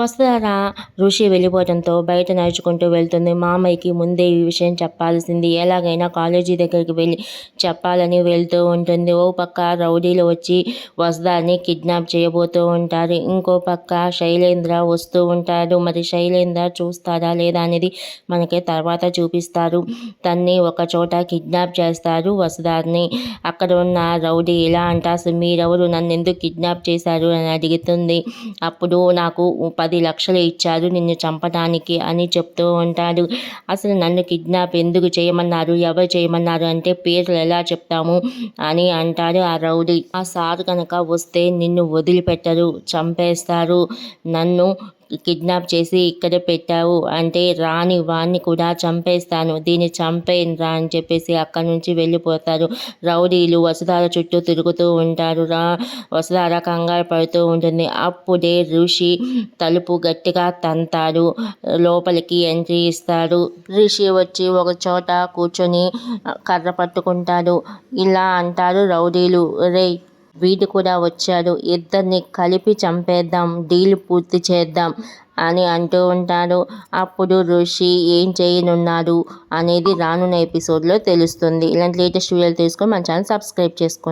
వసుధార ఋషి వెళ్ళిపోవడంతో బయట నడుచుకుంటూ వెళ్తుంది. మామయ్యకి ముందే ఈ విషయం చెప్పాల్సింది. ఎలాగైనా కాలేజీ దగ్గరికి వెళ్ళి చెప్పాలని వెళ్తూ ఉంటుంది. ఓ పక్క రౌడీలు వచ్చి వసుధాని కిడ్నాప్ చేయబోతూ ఉంటారు. ఇంకో పక్క శైలేంద్ర వస్తూ ఉంటాడు. మరి శైలేంద్ర చూస్తారా లేదా అనేది మనకి తర్వాత చూపిస్తారు. తన్ని ఒక చోట కిడ్నాప్ చేస్తారు వసుధాని అక్కడ ఉన్న రౌడీ ఇలా అంట మీరెవరు? నన్ను ఎందుకు కిడ్నాప్ చేశారు? అని అడుగుతుంది. అప్పుడు నాకు పది పది లక్షలు ఇచ్చారు నిన్ను చంపడానికి అని చెప్తూ ఉంటాడు. అసలు నన్ను కిడ్నాప్ ఎందుకు చేయమన్నారు? ఎవరు చేయమన్నారు? అంటే పేర్లు ఎలా చెప్తాము అని అంటాడు ఆ రౌడీ. ఆ సార్ కనుక వస్తే నిన్ను వదిలిపెట్టరు చంపేస్తారు. నన్ను కిడ్నాప్ చేసి ఇక్కడ పెట్టావు అంటే రాని వాణ్ణి కూడా చంపేస్తాను. దీన్ని చంపేను రా అని చెప్పేసి అక్కడి నుంచి వెళ్ళిపోతారు. రౌడీలు వసుధార చుట్టూ తిరుగుతూ ఉంటారు. రా వసుధార కంగారు పడుతూ ఉంటుంది. అప్పుడే ఋషి తలుపు గట్టిగా తంతారు లోపలికి ఎంట్రీ ఇస్తారు ఋషి వచ్చి ఒక చోట కూర్చొని కర్ర పట్టుకుంటారు ఇలా అంటారు రౌడీలు. రే వీడు కూడా వచ్చాడు. ఇద్దరిని కలిపి చంపేద్దాం డీల్ పూర్తి చేద్దాం అని అంటూ ఉంటాడు. అప్పుడు ఋషి ఏం చేయనున్నాడు అనేది రానున్న ఎపిసోడ్లో తెలుస్తుంది. ఇలాంటి లేటెస్ట్ వీడియోలు తెలుసుకొని మన ఛానల్ సబ్స్క్రైబ్ చేసుకోండి.